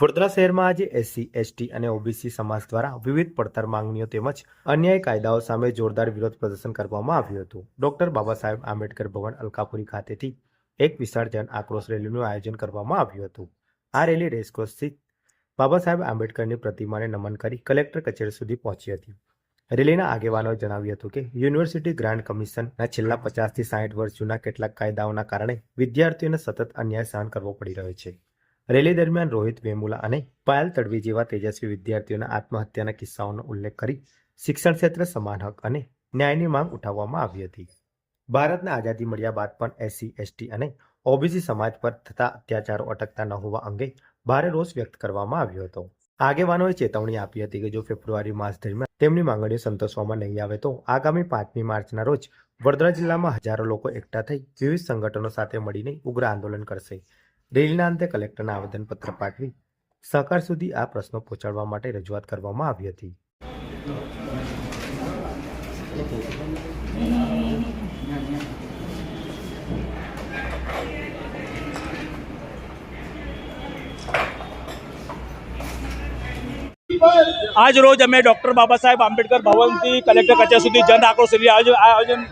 વડોદરા શહેરમાં આજે SC, ST અને ઓબીસી સમાજ દ્વારા વિવિધ પડતર માંગણીઓ તેમજ અન્યાય કાયદાઓ સામે જોરદાર વિરોધ પ્રદર્શન કરવામાં આવ્યું હતું. ડોક્ટર બાબા સાહેબ આંબેડકર ભવન, અલકાપુરી ખાતેથી એક વિશાળ જન આક્રોશ રેલીનું આયોજન કરવામાં આવ્યું હતું. આ રેલી રેસકોર્સ સ્થિત બાબા સાહેબ આંબેડકરની પ્રતિમાને નમન કરી કલેક્ટર કચેરી સુધી પહોંચી હતી. રેલીના આગેવાનોએ જણાવ્યું હતું કે યુનિવર્સિટી ગ્રાન્ટ કમિશનના છેલ્લા પચાસથી સાઠ વર્ષ જૂના કેટલાક કાયદાઓના કારણે વિદ્યાર્થીઓને સતત અન્યાય સહન કરવો પડી રહ્યો છે. રેલી દરમિયાન રોહિત વેમુલા અને પાયલ તડવી જેવા તેજસ્વી વિદ્યાર્થીઓના આત્મહત્યાના કિસ્સાઓનો ઉલ્લેખ કરી શિક્ષણ ક્ષેત્રે સમાન હક અને ન્યાયની માંગ ઉઠાવવામાં આવી હતી. ભારતને આઝાદી મળ્યા બાદ પણ એસસી, એસટી અને ઓબીસી સમાજ પર થતા અત્યાચારો અટકતા ન હોવા અંગે ભારે રોષ વ્યક્ત કરવામાં આવ્યો હતો. આગેવાનોએ ચેતવણી આપી હતી કે જો ફેબ્રુઆરી માસ દરમિયાન તેમની માંગણીઓ સંતોષવામાં નહીં આવે તો આગામી પાંચમી માર્ચના રોજ વડોદરા જિલ્લામાં હજારો લોકો એકઠા થઈ વિવિધ સંગઠનો સાથે મળીને ઉગ્ર આંદોલન કરશે. રેલીના અંતે કલેક્ટરને આવેદનપત્ર પાઠવી સહકાર સુધી આ પ્રશ્નો પહોંચાડવા માટે રજૂઆત કરવામાં આવી હતી. આજ રોજ અમે ડૉક્ટર બાબા સાહેબ આંબેડકર ભવનથી કલેક્ટર કચેરી સુધી જન આક્રોશ રેલી આયોજન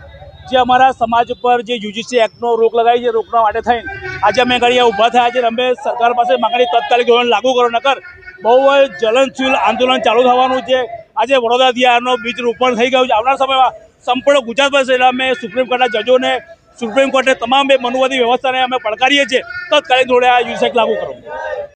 જે અમારા સમાજ ઉપર જે યુજીસી એક્ટનો રોક લગાવી છે, રોકવા માટે થઈને આજે અમે ઘડી ઊભા થયા છે અમે સરકાર પાસે માંગણી તાત્કાલિક ધોરણ લાગુ કરો, નકર બહુ જ્વલનશીલ આંદોલન ચાલુ થવાનું છે. આજે વડોદરા દિયારનો બીજ રોપણ થઈ ગયું છે. આવનાર સમયમાં સંપૂર્ણ ગુજરાત પાસે એટલે અમે સુપ્રીમ કોર્ટના જજોને, સુપ્રીમ કોર્ટે તમામ બે મનુવાદી વ્યવસ્થાને અમે પડકારીએ છીએ. તાત્કાલિક ધોરણે આ યુસેક લાગુ કરો.